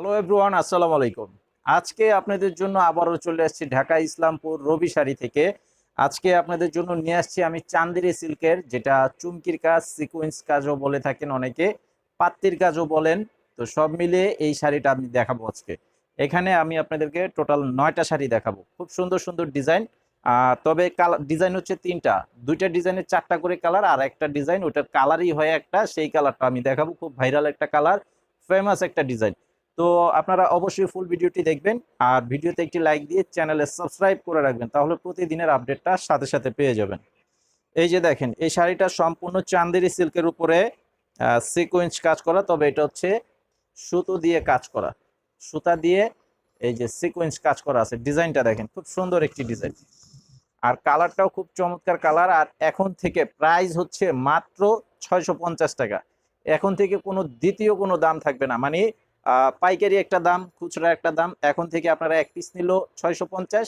Hello everyone আসসালামু আলাইকুম। আজকে আপনাদের জন্য আবারও চলে আসছি ঢাকা ইসলামপুর রবি শাড়ি থেকে। আজকে আপনাদের জন্য নিয়ে আসছি আমি চান্দেরি সিল্কের, যেটা চুমকির কাজ সিকুয়েন্স কাজও বলে থাকেন অনেকে, পাত্তির কাজও বলেন। তো সব মিলিয়ে এই শাড়িটা আমি দেখাবো আজকে। এখানে আমি আপনাদেরকে টোটাল নয়টা শাড়ি দেখাবো। খুব সুন্দর সুন্দর ডিজাইন তবে কালার ডিজাইন হচ্ছে তিনটা। দুইটা ডিজাইনের চারটা করে কালার আর একটা ডিজাইন ওটার কালারই হয় একটা। সেই কালারটা আমি দেখাবো। খুব ভাইরাল একটা কালার ফেমাস একটা ডিজাইন তো আপনারা অবশ্যই ফুল ভিডিওটি দেখবেন আর ভিডিওতে একটি লাইক দিয়ে চ্যানেলে সাবস্ক্রাইব করে রাখবেন, তাহলে প্রতিদিনের আপডেটটা সাথে সাথে পেয়ে যাবেন। এই যে দেখেন, এই শাড়িটা সম্পূর্ণ চান্দেরি সিল্কের উপরে সিকোয়েন্স কাজ করা, তবে এটা হচ্ছে সুতো দিয়ে কাজ করা। সুতা দিয়ে এই যে সিকোয়েন্স কাজ করা আছে, ডিজাইনটা দেখেন, খুব সুন্দর একটি ডিজাইন। আর কালারটাও খুব চমৎকার কালার, আর এখন থেকে প্রাইস হচ্ছে মাত্র ছয়শো পঞ্চাশ টাকা। এখন থেকে কোনো দ্বিতীয় কোনো দাম থাকবে না মানে পাইকারি একটা দাম, খুচরা একটা দাম। এখন থেকে আপনারা এক পিস নিল ছয়শো পঞ্চাশ,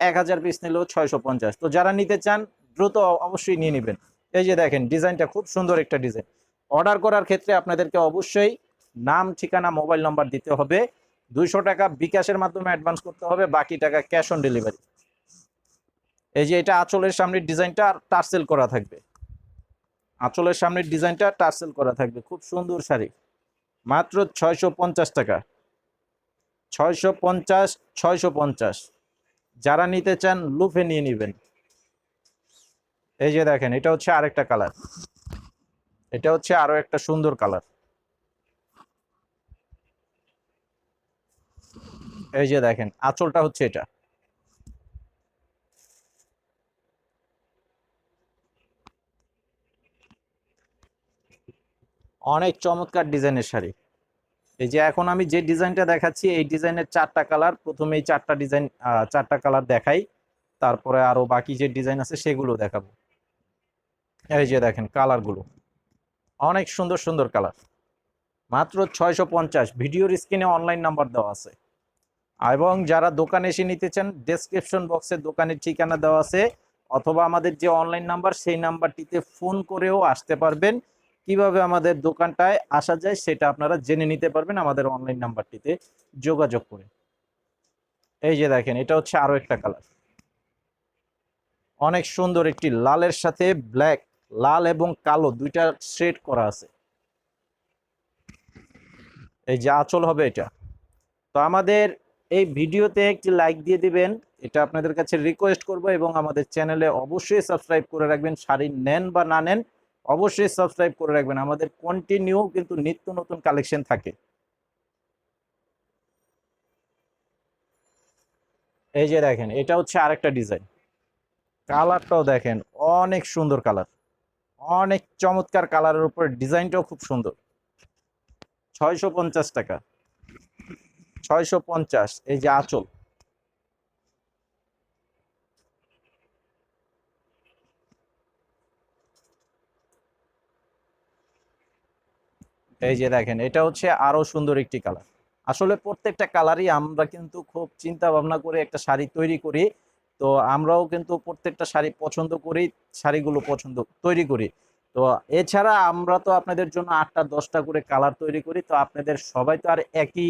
এক হাজার পিস নিল ছয়শো পঞ্চাশ। তো যারা নিতে চান, দ্রুত অবশ্যই নিয়ে নেবেন। এই যে দেখেন, ডিজাইনটা খুব সুন্দর একটা ডিজাইন। অর্ডার করার ক্ষেত্রে আপনাদেরকে অবশ্যই নাম, ঠিকানা, মোবাইল নম্বর দিতে হবে। দুইশো টাকা বিকাশের মাধ্যমে অ্যাডভান্স করতে হবে, বাকি টাকা ক্যাশ অন ডেলিভারি এই যে এটা আঁচলের সামনের ডিজাইনটা টার্সেল করা থাকবে। আঁচলের সামনের ডিজাইনটা টার্সেল করা থাকবে। খুব সুন্দর শাড়ি। মাত্র ছয়শো পঞ্চাশ টাকা। ছয়শো পঞ্চাশ ছয়শো পঞ্চাশ। যারা নিতে চান, লুফে নিয়ে নেবেন। এই যে দেখেন, এটা হচ্ছে আরেকটা কালার। এটা হচ্ছে আরও একটা সুন্দর কালার। এই যে দেখেন, আঁচলটা হচ্ছে এটা। অনেক চমৎকার ডিজাইনের শাড়ি। এই যে এখন আমি যে ডিজাইনটা দেখাচ্ছি, এই ডিজাইনের চারটা কালার প্রথমে এই চারটা ডিজাইন চারটা কালার দেখাই, তারপরে আরও বাকি যে ডিজাইন আছে সেগুলো দেখাবো। এই যে দেখেন কালারগুলো, অনেক সুন্দর সুন্দর কালার। মাত্র ছয়শো পঞ্চাশ, ভিডিওর স্ক্রিনে অনলাইন নাম্বার দেওয়া আছে। এবং যারা দোকানে এসে নিতে চান ডেসক্রিপশন বক্সে দোকানের ঠিকানা দেওয়া আছে, অথবা আমাদের যে অনলাইন নাম্বার সেই নাম্বারটিতে ফোন করেও আসতে পারবেন। কীভাবে আমাদের দোকানটায় আসা যায় সেটা আপনারা জেনে নিতে পারবেন আমাদের অনলাইন নাম্বারটিতে যোগাযোগ করে। এই যে দেখেন, এটা হচ্ছে আরও একটা কালার অনেক সুন্দর একটি লালের সাথে ব্ল্যাক লাল এবং কালো দুইটা শেড করা আছে। এই যে আঁচল হবে এটা। তো আমাদের এই ভিডিওতে একটি লাইক দিয়ে দিবেন, এটা আপনাদের কাছে রিকোয়েস্ট করব এবং আমাদের চ্যানেলে অবশ্যই সাবস্ক্রাইব করে রাখবেন। শাড়ি নেন বা না নেন অবশ্যই সাবস্ক্রাইব করে রাখবেন। আমাদের কন্টিনিউ কিন্তু নিত্য নতুন কালেকশন থাকে। এই যে দেখেন, এটা হচ্ছে আরেকটা ডিজাইন কালারটাও দেখেন, অনেক সুন্দর কালার অনেক চমৎকার কালারের উপর ডিজাইনটাও খুব সুন্দর। ছয়শো পঞ্চাশ টাকা। ছয়শো পঞ্চাশ, এই যে আঁচল। এই যে দেখেন, এটা হচ্ছে আরও সুন্দর একটি কালার। আসলে প্রত্যেকটা কালারই আমরা কিন্তু খুব চিন্তা ভাবনা করে একটা শাড়ি তৈরি করি। তো আমরাও কিন্তু প্রত্যেকটা শাড়ি পছন্দ করি, শাড়িগুলো পছন্দ তৈরি করি। তো এছাড়া আমরা তো আপনাদের জন্য আটটা, দশটা করে কালার তৈরি করি। তো আপনাদের সবাই তো আর একই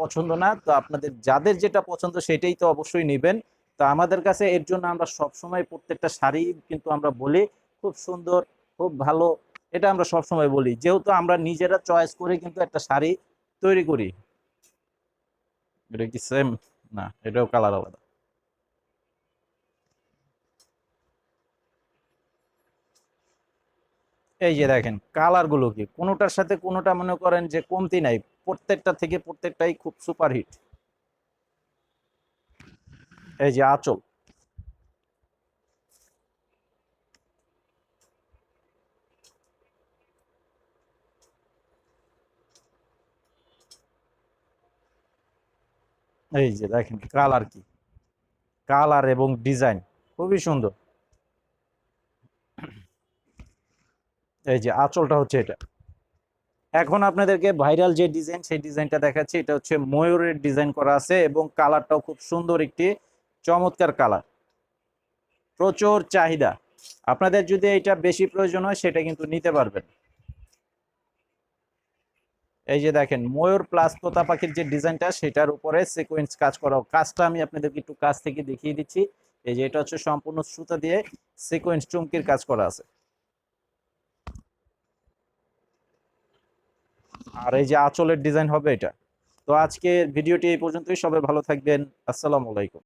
পছন্দ না। তো আপনাদের যাদের যেটা পছন্দ সেটাই তো অবশ্যই নেবেন। তো আমাদের কাছে এর জন্য আমরা সবসময় প্রত্যেকটা শাড়ি কিন্তু আমরা বলি, খুব সুন্দর, খুব ভালো এটা আমরা সবসময় বলি। যেহেতু আমরা নিজেরা চয়েস করে কিন্তু একটা শাড়ি তৈরি করি। এটা কি সেম না, এটাও কালার আলাদা। এই যে দেখেন কালারগুলো কি? কোনোটার সাথে কোনোটা মনে করেন যে কমতি নাই, প্রত্যেকটা থেকে প্রত্যেকটাই খুব সুপারহিট এই যে আঁচল। এই যে দেখেন কালার কি? কালার এবং ডিজাইন খুবই সুন্দর। এই যে আঁচলটা হচ্ছে এটা। এখন আপনাদেরকে ভাইরাল যে ডিজাইন, সেই ডিজাইনটা দেখাচ্ছি। এটা হচ্ছে ময়ূরের ডিজাইন করা আছে এবং কালারটাও খুব সুন্দর একটি চমৎকার কালার। প্রচুর চাহিদা। আপনাদের যদি এটা বেশি প্রয়োজন হয়, সেটা কিন্তু নিতে পারবেন। এই যে দেখেন, ময়ূর প্লাস তোতা পাখির যে ডিজাইনটা, সেটার উপরে সিকোয়েন্স কাজ করা কাজটা আমি আপনাদেরকে একটু কাছ থেকে দেখিয়ে দিচ্ছি। এই যে এটা হচ্ছে সম্পূর্ণ সুতা দিয়ে সিকোয়েন্স চুমকির কাজ করা আছে। আর এই যে আঁচলের ডিজাইন হবে এটা। তো আজকের ভিডিওটি এই পর্যন্তই। সবাই ভালো থাকবেন। আসসালামু আলাইকুম।